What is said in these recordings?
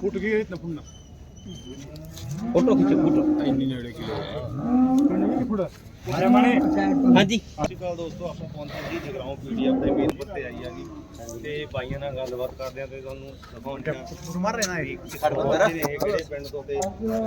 ਫੁੱਟ ਗਈ ਇਹ ਨਫੁੰਨਾ ਫੋਟੋ ਖਿੱਚੋ ਫੋਟੋ। ਇੰਨੀ ਨੇੜੇ ਕਿਲੇ ਫੁੱਟ ਅਰੇ ਮਣੇ। ਹਾਂਜੀ। ਸਤਿ ਸ਼੍ਰੀ ਅਕਾਲ ਦੋਸਤੋ ਆਪਾਂ ਪਹੁੰਚੇ ਜੀ ਜਗਰਾਉਂ ਪੀਡੀ ਆਪਣੇ ਮੇਨ ਪੱਤੇ ਆਈ ਹੈਗੀ ਤੇ ਬਾਈਆਂ ਨਾਲ ਗੱਲਬਾਤ ਕਰਦੇ ਆਂ ਤੇ ਤੁਹਾਨੂੰ ਦਿਖਾਉਣ ਮਾਰ ਰਹਿਣਾ ਇਹ ਇਹ ਕਿਹੜੇ ਪਿੰਡ ਤੋਂ ਤੇ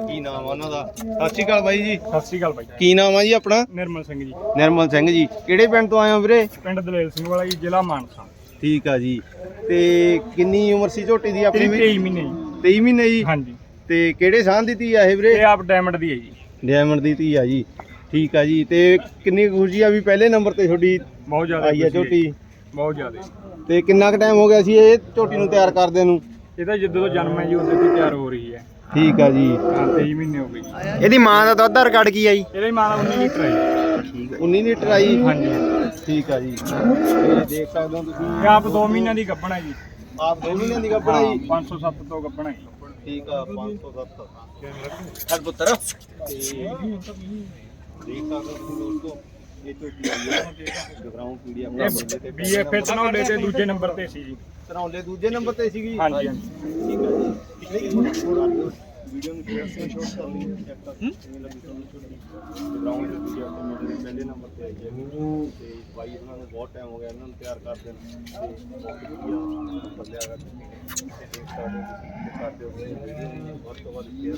ਕੀ ਨਾਮ ਆ ਉਹਨਾਂ ਦਾ? ਸਤਿ ਸ਼੍ਰੀ ਅਕਾਲ ਬਾਈ ਜੀ। ਸਤਿ ਸ੍ਰੀ ਅਕਾਲ ਬਾਈ। ਕੀ ਨਾਮ ਆ ਜੀ ਆਪਣਾ? ਨਿਰਮਲ ਸਿੰਘ ਜੀ। ਨਿਰਮਲ ਸਿੰਘ ਜੀ। ਕਿਹੜੇ ਪਿੰਡ ਤੋਂ ਆਏ ਹੋ ਵੀਰੇ? ਪਿੰਡ ਦਲੇਲ ਸਿੰਘ ਵਾਲਾ ਜੀ ਜ਼ਿਲ੍ਹਾ ਮਾਨਸਾ। ਠੀਕ ਆ ਜੀ। ਤੇ ਕਿੰਨੀ ਉਮਰ ਸੀ ਝੋਟੀ ਦੀ ਆਪਣੀ ਤੇਰੀ ਵੀ? 23 ਮਹੀਨੇ ਜੀ। 23 ਮਹੀਨੇ ਜੀ? ਹਾਂਜੀ। ਤੇ ਕਿਹੜੇ ਸਾਹ ਦੀ ਧੀ ਆ ਇਹ ਵੀਰੇ? ਇਹ ਆਪ ਡਾਇਮੰਡ ਦੀ ਹੈ ਜੀ। ਡਾਇਮੰਡ ਦੀ ਧੀ ਆ ਜੀ। ਠੀਕ ਆ ਜੀ। ਤੇ ਕਿੰਨੀ ਖੁਸ਼ੀ ਆ ਵੀ ਪਹਿਲੇ ਨੰਬਰ ਤੇ ਤੁਹਾਡੀ ਬਹੁਤ ਜ਼ਿਆਦਾ ਆਈ ਆ ਖੁਸ਼ੀ ਹੈ ਝੋਟੀ? ਬਹੁਤ ਜ਼ਿਆਦਾ। ਤੇ ਕਿੰਨਾ ਕੁ ਟਾਈਮ ਹੋ ਗਿਆ ਸੀ ਇਹ ਝੋਟੀ ਨੂੰ ਤਿਆਰ ਕਰਦੇ ਨੂੰ? ਇਹਦਾ ਜਦੋਂ ਤੋਂ ਜਨਮ ਹੈ ਜੀ ਉਦੋਂ ਤੋਂ ਤਿਆਰ ਹੋ ਰਹੀ ਹੈ। ਠੀਕ ਆ ਜੀ। ਹਾਂ 23 ਮਹੀਨੇ ਹੋ ਗਏ ਜੀ। ਇਹਦੀ ਮਾਂ ਦਾ ਦੁੱਧ ਦਾ ਰਿਕਾਰਡ ਕੀ ਆ ਜੀ? ਇਹਦਾ ਹੀ ਮਾਂ ਦਾ 19 ਲੀਟਰ ਹੈ ਜੀ। 19 ਲੀਟਰ ਆਈ ਹਾਂਜੀ। ਠੀਕ ਆ ਜੀ। ਇਹ ਦੇਖ ਸਕਦੇ ਹੋ ਤੁਸੀਂ। ਇਹ ਆਪ 2 ਮਹੀਨਿਆਂ ਦੀ ਗੱਭਣ ਹੈ ਜੀ। ਆਪ ਦੋ ਮਹੀਨਿਆਂ ਦੀ ਗੱਭਣਾ ਹਾਂ, ਜੀ? 507 ਤੋਂ ਗੱਭਣ ਹੈ। ਠੀਕ ਆ 507 ਹਰ ਪੁੱਤਰ। ਤੇ ਦੇਖ ਸਕਦੇ ਹੋ ਤੁਸੀਂ ਦੋਸਤੋ ਇਹ ਝੋਟੀ ਆਈ ਆ ਜਗਰਾਉਂ ਪੀੜੀ ਆਪਣਾ ਬੰਦੇ ਤੇ ਇਹ ਬੀਐਫਏ ਤਨੌਲੇ ਦੇ ਦੂਜੇ ਨੰਬਰ ਤੇ ਸੀ ਜੀ। ਤਰੌਲੇ ਦੂਜੇ ਨੰਬਰ ਤੇ ਸੀਗੀ? ਹਾਂਜੀ ਹਾਂਜੀ। ਠੀਕ ਆ ਜੀ। ਵੀਡੀਓ ਨੂੰ ਸ਼ੇਅਰ ਤੇ ਸ਼ੋਟ ਕਰ ਲਈ ਚੈੱਕ ਕਰ ਕਿਵੇਂ ਲੱਗੀ ਤੁਹਾਨੂੰ ਜਗਰਾਉਂ ਦੇ ਦੂਜੇ ਆਪਣੇ ਮੇਰੇ ਪਹਿਲੇ ਨੰਬਰ ਤੇ ਆਈ ਹੈ ਤੇ ਬਾਈ ਉਹਨਾਂ ਨੂੰ ਬਹੁਤ ਟਾਈਮ ਹੋ ਗਿਆ ਇਹਨਾਂ ਨੂੰ ਤਿਆਰ ਕਰਦੇ ਨੂੰ। ਤੇ ਬਹੁਤ ਵਧੀਆ ਬੰਦਿਆ ਦਾ ਤੇ ਦੇਖ ਸਕਦੇ ਹੋ ਕਰਦੇ ਹੋ ਵੀਡੀਓ ਨੂੰ ਵੱਧ ਤੋਂ ਵੱਧ ਸ਼ੇਅਰ